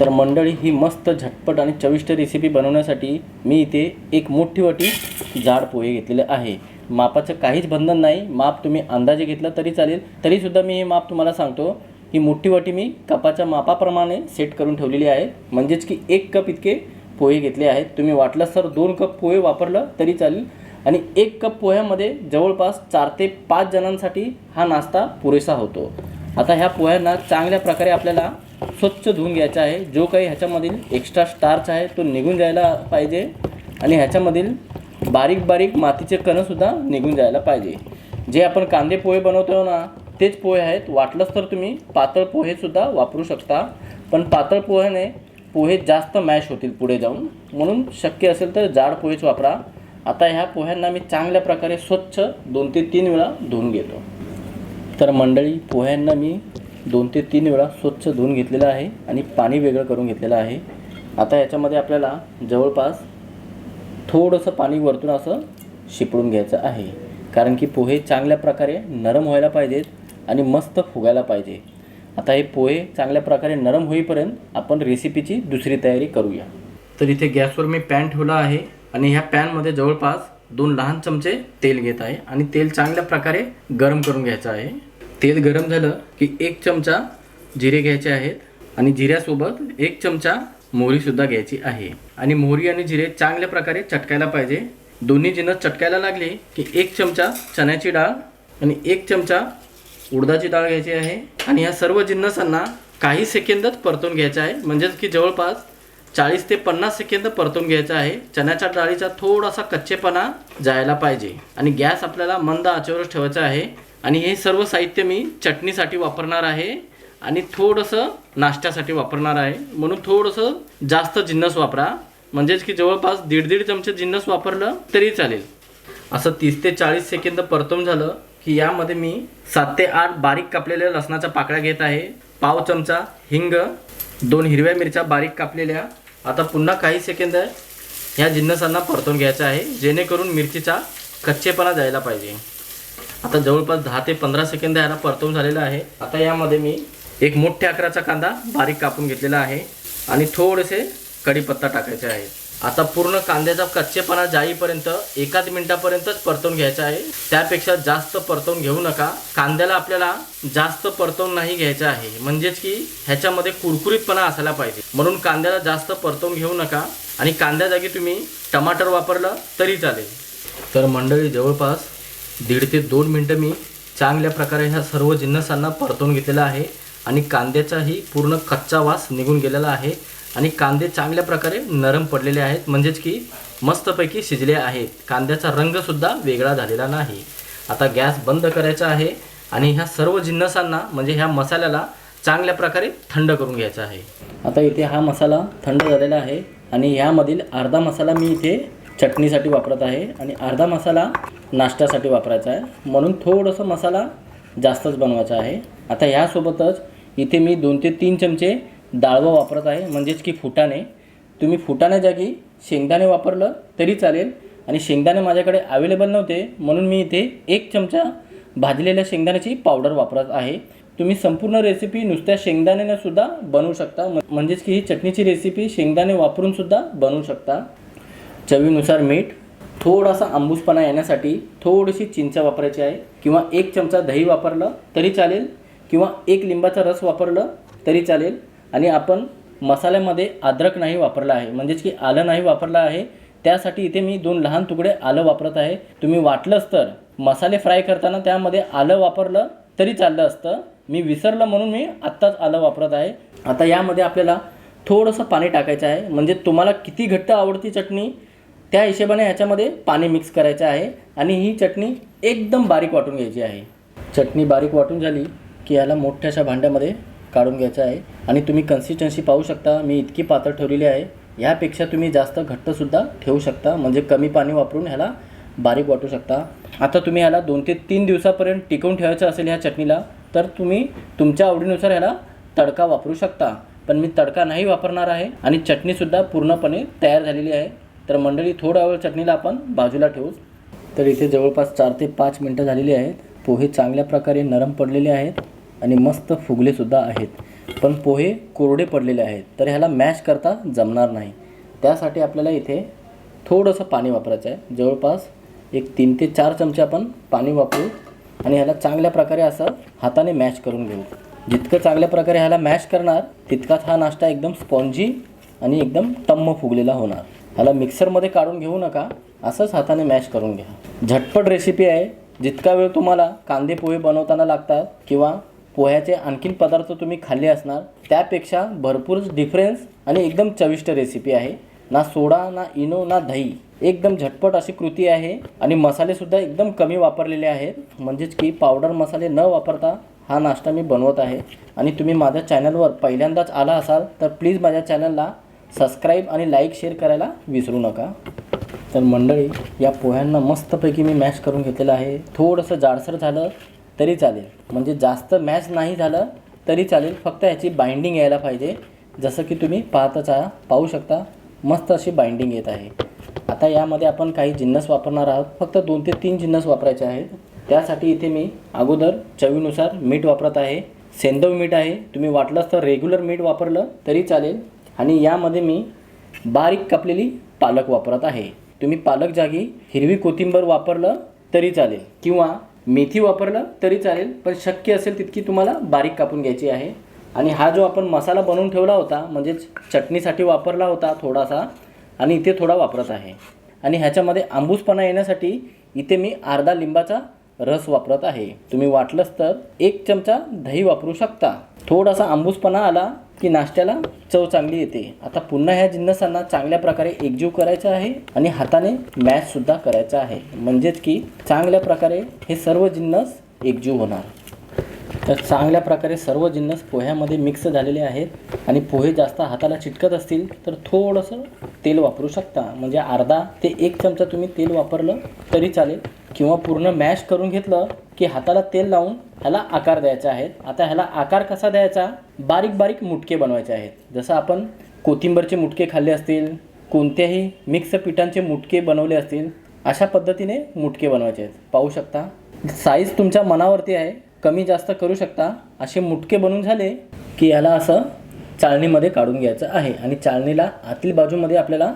तर मंडळी ही मस्त झटपट आणि चविष्ट रेसिपी बनवण्यासाठी मी इथे एक मोठी वाटी जाड पोहे घेतलेले आहे. मापाचं काहीच बंधन नाही. माप तुम्ही अंदाजे घेतलं तरी चालेल. तरीसुद्धा मी हे माप तुम्हाला सांगतो. ही मोठी वाटी मी कपाच्या मापाप्रमाणे सेट करून ठेवलेली आहे. म्हणजेच की एक कप इतके पोहे घेतले आहेत. तुम्ही वाटलं तर दोन कप पोहे वापरलं तरी चालेल. आणि एक कप पोह्यामध्ये जवळपास चार ते पाच जणांसाठी हा नाश्ता पुरेसा होतो. आता ह्या पोह्यांना चांगल्या प्रकारे आपल्याला स्वच्छ धुवून घ्यायचा आहे. जो काही ह्याच्यामधील एक्स्ट्रा स्टार्च आहे तो निघून जायला पाहिजे. आणि ह्याच्यामधील बारीक बारीक मातीचे कणसुद्धा निघून जायला पाहिजे. जे आपण कांदे पोहे बनवतो ना तेच पोहे आहेत. वाटलंच तर तुम्ही पातळ पोहेसुद्धा वापरू शकता. पण पातळ पोह्याने पोहे जास्त मॅश होतील पुढे जाऊन. म्हणून शक्य असेल तर जाड पोहेच वापरा. आता ह्या पोह्यांना मी चांगल्या प्रकारे स्वच्छ दोन ते तीन वेळा धुवून घेतो. तर मंडळी पोह्यांना मी दोन ते तीन वेळा स्वच्छ धुवून घेतलेलं आहे आणि पाणी वेगळं करून घेतलेलं आहे. आता याच्यामध्ये आपल्याला जवळपास थोडंसं पाणी वरतून असं शिपडून घ्यायचं आहे. कारण की पोहे चांगल्या प्रकारे नरम व्हायला पाहिजेत आणि मस्त फुगायला पाहिजे. आता हे पोहे चांगल्या प्रकारे नरम होईपर्यंत आपण रेसिपीची दुसरी तयारी करूया. तर इथे गॅसवर मी पॅन ठेवला आहे आणि ह्या पॅनमध्ये जवळपास दोन लहान चमचे तेल घेत आहे आणि तेल चांगल्या प्रकारे गरम करून घ्यायचं आहे. तेल गरम झालं की एक चमचा जिरे घ्यायचे आहेत आणि जिऱ्यासोबत एक चमचा मोहरीसुद्धा घ्यायची आहे. आणि मोहरी आणि जिरे चांगल्या प्रकारे चटकायला पाहिजे. दोन्ही जिनस चटकायला लागले की एक चमचा चण्याची डाळ आणि एक चमचा उडदाची डाळ घ्यायची आहे. आणि ह्या सर्व जिन्नसांना काही सेकंदच परतून घ्यायचं आहे. म्हणजेच की जवळपास चाळीस ते पन्नास सेकंद परतून घ्यायचं आहे. चण्याच्या डाळीचा थोडासा कच्चेपणा जायला पाहिजे. आणि गॅस आपल्याला मंद आचेवरच ठेवायचा आहे. आणि हे सर्व साहित्य मी चटणीसाठी वापरणार आहे आणि थोडंसं नाश्त्यासाठी वापरणार आहे. म्हणून थोडंसं जास्त जिन्नस वापरा. म्हणजेच की जवळपास दीड दीड चमचे जिन्नस वापरलं तरी चालेल. असं तीस ते चाळीस सेकंद परतून झालं की यामध्ये मी सात ते आठ बारीक कापलेल्या लसणाच्या पाकळ्या घेत आहे. पाव चमचा हिंग दोन हिरव्या मिरच्या बारीक कापलेल्या. आता पुन्हा काही सेकंद ह्या जिन्नसांना परतून घ्यायचं आहे जेणेकरून मिरचीचा कच्चेपणा जायला पाहिजे. आता जवळपास दहा ते पंधरा सेकंद याला परतवून झालेला आहे. आता यामध्ये मी एक मोठ्या आकाराचा कांदा बारीक कापून घेतलेला आहे आणि थोडेसे कढीपत्ता टाकायचे आहे. आता पूर्ण कांद्याचा कच्चेपणा जाईपर्यंत एकाच मिनिटापर्यंतच परतवून घ्यायचा आहे. त्यापेक्षा जास्त परतवून घेऊ नका. कांद्याला आपल्याला जास्त परतवून नाही घ्यायचं आहे. म्हणजेच की ह्याच्यामध्ये कुरकुरीतपणा असायला पाहिजे. म्हणून कांद्याला जास्त परतवून घेऊ नका आणि कांद्या जागी तुम्ही टमाटर वापरलं तरी चालेल. तर मंडळी जवळपास दीड ते दोन मिनटं मी चांगल्या प्रकारे ह्या सर्व जिन्नसांना परतवून घेतलेला आहे आणि कांद्याचाही पूर्ण कच्चा वास निघून गेलेला आहे आणि कांदे चांगल्या प्रकारे नरम पडलेले आहेत म्हणजेच की मस्तपैकी शिजले आहेत. कांद्याचा रंगसुद्धा वेगळा झालेला नाही. आता गॅस बंद करायचा आहे आणि ह्या सर्व जिन्नसांना म्हणजे ह्या मसाल्याला चांगल्या प्रकारे थंड करून घ्यायचा आहे. आता इथे हा मसाला थंड झालेला आहे आणि ह्यामधील अर्धा मसाला मी इथे चटणीसाठी वापरत आहे आणि अर्धा मसाला नाश्त्यासाठी वापरायचा आहे. म्हणून थोडंसं मसाला जास्तच बनवायचा आहे. आता ह्यासोबतच इथे मी दोन ते तीन चमचे डाळवं वापरत आहे. म्हणजेच की फुटाणे. तुम्ही फुटाणे जागी शेंगदाणे वापरलं तरी चालेल. आणि शेंगदाणे माझ्याकडे अवेलेबल नव्हते. म्हणून मी इथे एक चमचा भाजलेल्या शेंगदाण्याची पावडर वापरत आहे. तुम्ही संपूर्ण रेसिपी नुसत्या शेंगदाण्यानं सुद्धा बनवू शकता. म- म्हणजेच की ही चटणीची रेसिपी शेंगदाणे वापरून सुद्धा बनवू शकता. चवीनुसार मीठ थोडासा आंबूसपणा येण्यासाठी थोडीशी चिंच वापरायची आहे. किंवा एक चमचा दही वापरलं तरी चालेल. किंवा एक लिंबाचा रस वापरलं तरी चालेल. आणि आपण मसाल्यामध्ये अद्रक नाही वापरला आहे. म्हणजेच की आलं नाही वापरलं आहे. त्यासाठी इथे मी दोन लहान तुकडे आलं वापरत आहे. तुम्ही वाटलंच तर. मसाले फ्राय करताना त्यामध्ये आलं वापरलं तरी चाललं असतं. मी विसरलं म्हणून मी आत्ताच आलं वापरत आहे. आता यामध्ये आपल्याला थोडंसं पाणी टाकायचं आहे. म्हणजे तुम्हाला किती घट्ट आवडती चटणी त्या हिशोबाने ह्याच्यामध्ये पाणी मिक्स करायचं आहे आणि ही चटणी एकदम बारीक वाटून घ्यायची आहे. चटणी बारीक वाटून झाली की याला मोठ्याशा भांड्यामध्ये काढून घ्यायचं आहे आणि तुम्ही कन्सिस्टन्सी पाहू शकता. मी इतकी पातळ ठेवलेली आहे. ह्यापेक्षा तुम्ही जास्त घट्टसुद्धा ठेवू शकता. म्हणजे कमी पाणी वापरून ह्याला बारीक वाटू शकता. आता तुम्ही ह्याला दोन ते तीन दिवसापर्यंत टिकवून ठेवायचं असेल ह्या चटणीला तर तुम्ही तुमच्या आवडीनुसार ह्याला तडका वापरू शकता. पण मी तडका नाही वापरणार आहे आणि चटणीसुद्धा पूर्णपणे तयार झालेली आहे. तर मंडळी थोडा वेळ चटणीला आपण बाजूला ठेवू. तर इथे जवळपास चार ते पाच मिनटं झालेली आहेत. पोहे चांगल्या प्रकारे नरम पडलेले आहेत आणि मस्त फुगलेसुद्धा आहेत. पण पोहे कोरडे पडलेले आहेत. तर ह्याला मॅश करता जमणार नाही. त्यासाठी आपल्याला इथे थोडंसं पाणी वापरायचं आहे. जवळपास एक तीन ते चार चमचे आपण पाणी वापरू आणि ह्याला चांगल्या प्रकारे असं हाताने मॅश करून घेऊ. जितकं चांगल्या प्रकारे ह्याला मॅश करणार तितकाच हा नाश्ता एकदम स्पॉन्जी आणि एकदम टम्म फुगलेला होणार. ह्याला मिक्सरमध्ये काढून घेऊ नका. असंच हाताने मॅश करून घ्या. झटपट रेसिपी आहे. जितका वेळ तुम्हाला कांदे पोहे बनवताना लागतात किंवा पोह्याचे आणखीन पदार्थ तुम्ही खाल्ले असणार त्यापेक्षा भरपूरच डिफरन्स आणि एकदम चविष्ट रेसिपी आहे. ना सोडा ना इनो ना दही. एकदम झटपट अशी कृती आहे आणि मसालेसुद्धा एकदम कमी वापरलेले आहेत. म्हणजेच की पावडर मसाले न वापरता हा नाश्ता मी बनवत आहे. आणि तुम्ही माझ्या चॅनलवर पहिल्यांदाच आला असाल तर प्लीज माझ्या चॅनलला सबस्क्राईब आणि लाईक शेअर करायला विसरू नका. तर मंडळी या पोह्यांना मस्तपैकी मी मॅश करून घेतलेलं आहे. थोडंसं जाडसर झालं तरी चालेल. म्हणजे जास्त मॅश नाही झालं तरी चालेल. फक्त याची बाइंडिंग यायला पाहिजे. जसं की तुम्ही पाहताच पाहू शकता मस्त अशी बाइंडिंग येत आहे. आता यामध्ये आपण काही जिन्नस वापरणार आहोत. फक्त दोन ते तीन जिन्नस वापरायचे आहेत. त्यासाठी इथे मी अगोदर चवीनुसार मीठ वापरत आहे. सेंदव मीठ आहे. तुम्ही वाटलंच तर रेग्युलर मीठ वापरलं तरी चालेल. आणि यामध्ये मी बारीक कापलेली पालक वापरत आहे. तुम्ही पालक जागी हिरवी कोथिंबर वापरलं तरी चालेल किंवा मेथी वापरलं तरी चालेल पण शक्य असेल तितकी तुम्हाला बारीक कापून घ्यायची आहे. आणि हा जो आपण मसाला बनवून ठेवला होता म्हणजेच चटणीसाठी वापरला होता थोडासा आणि इथे थोडा वापरत आहे. आणि ह्याच्यामध्ये आंबूसपणा येण्यासाठी इथे मी अर्धा लिंबाचा रस वापरत आहे. तुम्ही वाटलंच तर एक चमचा दही वापरू शकता. थोडासा आंबूसपणा आला की नाश्त्याला चव चांगली येते. आता पुन्हा ह्या जिन्नसांना चांगल्या प्रकारे एकजीव करायचं आहे आणि हाताने मॅशसुद्धा करायचा करायचं आहे. म्हणजेच की चांगल्या प्रकारे हे सर्व जिन्नस एकजीव होणार. तर चांगल्या प्रकारे सर्व जिन्नस पोह्यामध्ये मिक्स झालेले आहेत आणि पोहे जास्त हाताला चिटकत असतील तर थोडंसं तेल वापरू शकता. म्हणजे अर्धा ते एक चमचा तुम्ही तेल वापरलं तरी चालेल. किंवा पूर्ण मॅश करून घेतलं की हाताला तेल लावून ह्याला आकार द्यायचा आहे. आता ह्याला आकार कसा द्यायचा? बारीक बारीक मुटके बनवायचे आहेत. जसं आपण कोथिंबरचे मुटके खाल्ले असतील कोणत्याही मिक्स पिठांचे मुटके बनवले असतील अशा पद्धतीने मुटके बनवायचे आहेत. पाहू शकता. साईज तुमच्या मनावरती आहे. कमी जास्त करू शकता. असे मुटके बनून झाले की याला असं चाळणीमध्ये काढून घ्यायचं आहे. आणि चाळणीला आतील बाजूमध्ये आपल्याला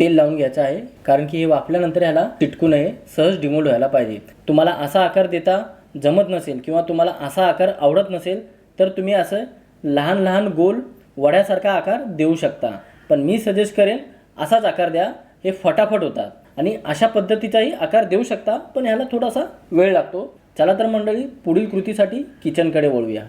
तेल लावून घ्यायचं आहे कारण की हे वापल्यानंतर ह्याला चिटकू नये सहज डिमोल्ड व्हायला पाहिजे. तुम्हाला असा आकार देता जमत नसेल किंवा तुम्हाला असा आकार आवडत नसेल तर तुम्ही असं लहान लहान गोल वड्यासारखा आकार देऊ शकता. पण मी सजेस्ट करेन असाच आकार द्या हे फटाफट होतात. आणि अशा पद्धतीचाही आकार देऊ शकता पण ह्याला थोडासा वेळ लागतो. चला तर मंडळी पुढील कृतीसाठी किचनकडे वळूया.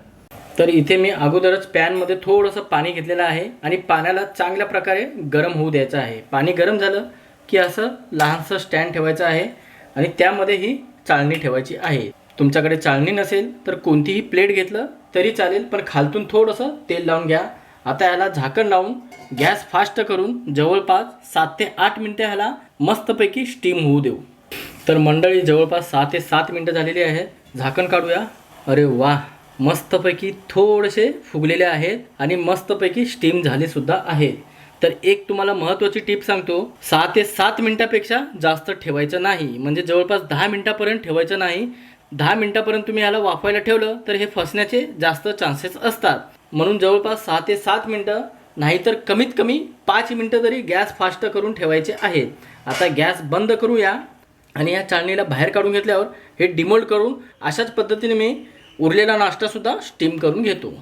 तर इथे मी अगोदरच पॅनमध्ये थोडंसं पाणी घेतलेलं आहे आणि पाण्याला चांगल्या प्रकारे गरम होऊ द्यायचं आहे. पाणी गरम झालं की असं लहानसं स्टँड ठेवायचं आहे आणि त्यामध्ये ही चाळणी ठेवायची आहे. तुमच्याकडे चाळणी नसेल तर कोणतीही प्लेट घेतलं तरी चालेल पण खालतून थोडंसं तेल लावून घ्या. आता ह्याला झाकण लावून गॅस फास्ट करून जवळपास सात ते आठ मिनटं ह्याला मस्तपैकी स्टीम होऊ देऊ. तर मंडळी जवळपास सहा ते सात मिनटं झालेली आहेत. झाकण काढूया. अरे वा मस्तपैकी थोडेसे फुगलेले आहेत आणि मस्तपैकी स्टीम झालेसुद्धा आहेत. तर एक तुम्हाला महत्त्वाची टीप सांगतो. सहा ते सात मिनटापेक्षा जास्त ठेवायचं नाही. म्हणजे जवळपास दहा मिनटापर्यंत ठेवायचं नाही. दहा मिनटापर्यंत तुम्ही ह्याला वाफवायला ठेवलं तर हे फसण्याचे जास्त चान्सेस असतात. म्हणून जवळपास सहा ते सात मिनटं नाहीतर कमीत कमी पाच मिनटं तरी गॅस फास्ट करून ठेवायचे आहेत. आता गॅस बंद करूया. आणि या चाळणीला बाहेर काढून घेतल्यावर हे डिमोल्ड करून अशाच पद्धतीने मी उरलेला नाश्तासुद्धा स्टीम करून घेतो.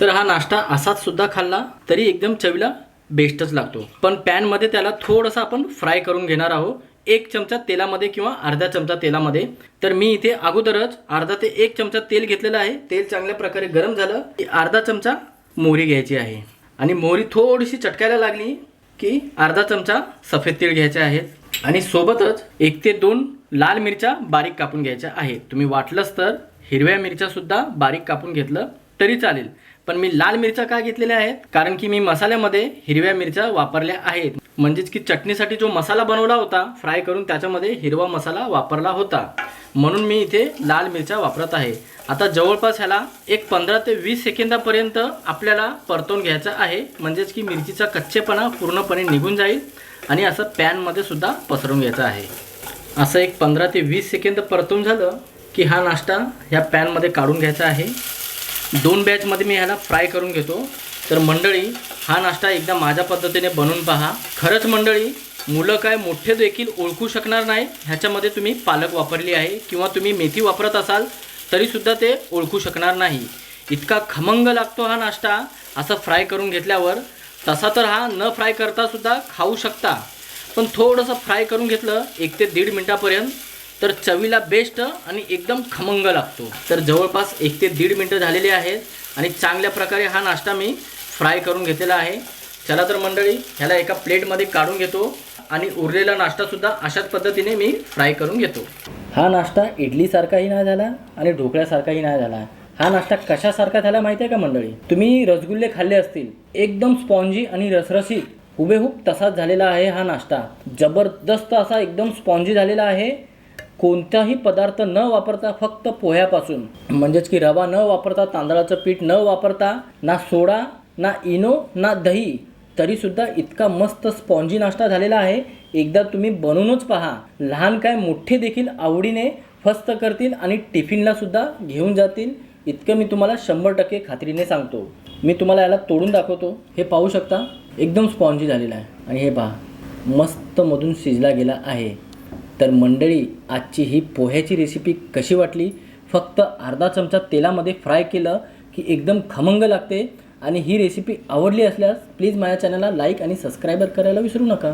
तर हा नाश्ता असाच सुद्धा खाल्ला तरी एकदम चवीला बेस्टच लागतो. पण पॅनमध्ये त्याला थोडंसं आपण फ्राय करून घेणार आहोत. एक चमचा तेलामध्ये किंवा अर्धा चमचा तेलामध्ये. तर मी इथे अगोदरच अर्धा ते एक चमचा तेल घेतलेलं आहे. तेल चांगल्या प्रकारे गरम झालं की अर्धा चमचा मोहरी घ्यायची आहे. आणि मोहरी थोडीशी चटकायला लागली की अर्धा चमचा सफेद तीळ घ्यायचे आहेत. आणि सोबतच एक ते दोन लाल मिरच्या बारीक कापून घ्यायच्या आहेत. तुम्ही वाटलंच तर हिरव्या मिरच्यासुद्धा बारीक कापून घेतलं तरी चालेल. पण मी लाल मिरच्या का घेतलेल्या आहेत? कारण की मी मसाल्यामध्ये हिरव्या मिरच्या वापरल्या आहेत. म्हणजेच की चटणीसाठी जो मसाला बनवला होता फ्राय करून त्याच्यामध्ये हिरवा मसाला वापरला होता. म्हणून मी इथे लाल मिरच्या वापरत आहे. आता जवळपास ह्याला एक पंधरा ते वीस सेकंदापर्यंत आपल्याला परतवून घ्यायचं आहे. म्हणजेच की मिरचीचा कच्चेपणा पूर्णपणे निघून जाईल आणि असं पॅनमध्ये सुद्धा पसरून घ्यायचं आहे. असं एक पंधरा ते वीस सेकंद परतून झालं की हा नाश्ता ह्या पॅनमध्ये काढून घ्यायचा आहे. दोन बॅचमध्ये मी ह्याला फ्राय करून घेतो. तर मंडळी हा नाश्ता एकदा माझ्या पद्धतीने बनवून पहा. खरंच मंडळी मुलं काय मोठे देखील ओळखू शकणार नाही. ह्याच्यामध्ये तुम्ही पालक वापरली आहे किंवा तुम्ही मेथी वापरत असाल तरीसुद्धा ते ओळखू शकणार नाही. इतका खमंग लागतो हा नाश्ता. असं फ्राय करून घेतल्यावर तसा तर हा न फ्राय करतासुद्धा खाऊ शकता. पण थोडंसं फ्राय करून घेतलं एक ते दीड मिनटापर्यंत तर चवीला बेस्ट आणि एकदम खमंग लागतो. तर जवळपास एक ते दीड मिनटं झालेली आहेत आणि चांगल्या प्रकारे हा नाश्ता मी फ्राय करून घेतलेला आहे. चला तर मंडळी ह्याला एका प्लेटमध्ये काढून घेतो आणि उरलेला नाश्तासुद्धा अशाच पद्धतीने मी फ्राय करून घेतो. हा नाश्ता इडलीसारखाही नाही झाला आणि ढोकळ्यासारखाही नाही झाला. हा नाश्ता कशासारखा झाला माहिती आहे का मंडळी? तुम्ही रसगुल्ले खाल्ले असतील एकदम स्पॉन्जी आणि रसरशीत हुबेहूब तसाच झालेला आहे हा नाश्ता. जबरदस्त असा एकदम स्पॉन्जी झालेला आहे. कोणताही पदार्थ न वापरता फक्त पोह्यापासून. म्हणजेच की रवा न वापरता तांदळाचं पीठ न वापरता ना सोडा ना इनो ना दही तरीसुद्धा इतका मस्त स्पॉन्जी नाश्ता झालेला आहे. एकदा तुम्ही बनवूनच पहा. लहान काय मोठे देखील आवडीने फस्त करतील आणि टिफिनला सुद्धा घेऊन जातील. इतकं मी तुम्हाला शंभर टक्के खात्रीने सांगतो. मी तुम्हाला याला तोडून दाखवतो. हे पाहू शकता एकदम स्पॉन्जी झालेला आहे. आणि हे पहा मस्त मधून शिजला गेला आहे. तर मंडळी आजची ही पोह्याची रेसिपी कशी वाटली? फक्त अर्धा चमचा तेलामध्ये फ्राय केलं की एकदम खमंग लागते. आणि ही रेसिपी आवडली असल्यास प्लीज माझ्या चॅनलला लाईक आणि सबस्क्राईबर करायला विसरू नका.